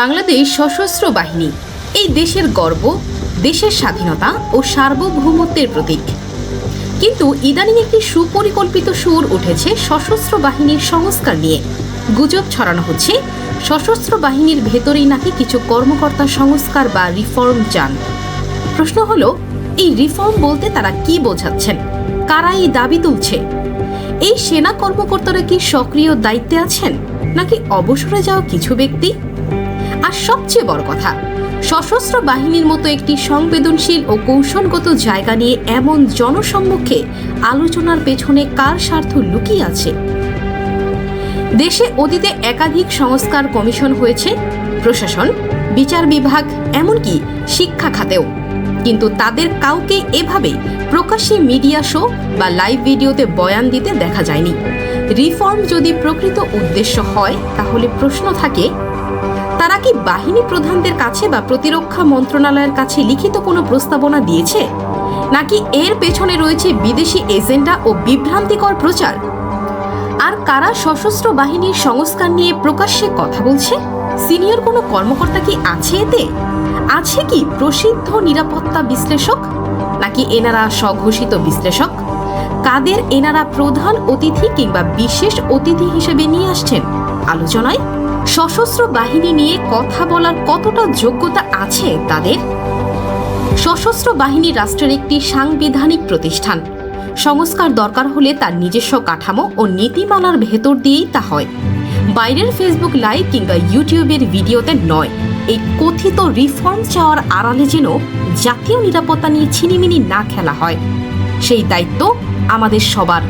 বাংলাদেশ সশস্ত্র বাহিনী। এই দেশের গর্ব, দেশের স্বাধীনতা ও সার্বভৌমত্বের প্রতীক। কিন্তু ইদানিং একটি সুপরিকল্পিত সুর উঠেছে সশস্ত্র বাহিনীর সংস্কার নিয়ে। গুজব ছড়ানো হচ্ছে, সশস্ত্র বাহিনীর ভেতরেই নাকি কিছু কর্মকর্তা সংস্কার বা রিফর্ম চান। প্রশ্ন হলো, এই রিফর্ম বলতে তারা কি বোঝাচ্ছেন? কারা এই দাবি তুলছে? এই সেনা কর্মকর্তারা কি সক্রিয় দায়িত্বে আছেন? নাকি অবসরে যাওয়া কিছু ব্যক্তি? আর সবচেয়ে বড় কথা, সশস্ত্র বাহিনীর মতো একটি সংবেদনশীল ও কৌশলগত জায়গা নিয়ে এমন জনসম্মুখে আলোচনার পেছনে কার স্বার্থ লুকিয়ে আছে? দেশে অতীতে একাধিক সংস্কার কমিশন হয়েছে, প্রশাসন, বিচার বিভাগ, এমনকি শিক্ষা খাতেও। কিন্তু তাদের কাউকে এভাবে প্রকাশ্যে মিডিয়া শো বা লাইভ ভিডিওতে বয়ান দিতে দেখা যায়নি। রিফর্ম যদি প্রকৃত উদ্দেশ্য হয়, তাহলে প্রশ্ন থাকে তারা কি বাহিনী প্রধানদের কাছে বা প্রতিরক্ষা মন্ত্রণালয়ের কাছে লিখিত কোনো প্রস্তাবনা দিয়েছে? নাকি এর পেছনে রয়েছে বিদেশি এজেন্ডা ও বিভ্রান্তিকর প্রচার? আর কারা সশস্ত্র বাহিনীর সংস্কার নিয়ে প্রকাশ্যে কথা বলছে? সিনিয়র কোনো কর্মকর্তা কি আছে এতে? আছে কি প্রসিদ্ধ নিরাপত্তা বিশ্লেষক? নাকি এনারা স্বঘোষিত বিশ্লেষক? কাদের এনারা প্রধান অতিথি কিংবা বিশেষ অতিথি হিসেবে নিয়ে আসছেন? আলোচনায় সশস্ত্র বাহিনী নিয়ে কথা বলার কতটা যোগ্যতা আছে তাদের? সশস্ত্র বাহিনী রাষ্ট্রের একটি সাংবিধানিক প্রতিষ্ঠান। সংস্কার দরকার হলে তার নিজস্ব কাঠামো ও নীতিমালার ভেতর দিয়েই তা হয়। বাইরের ফেসবুক লাইভ কিংবা ইউটিউবের ভিডিওতে নয়। এই কথিত রিফর্ম চাওয়ার আড়ালে যেন জাতীয় নিরাপত্তা নিয়ে ছিনিমিনি না খেলা হয়। সেই দায়িত্ব আমাদের সবার।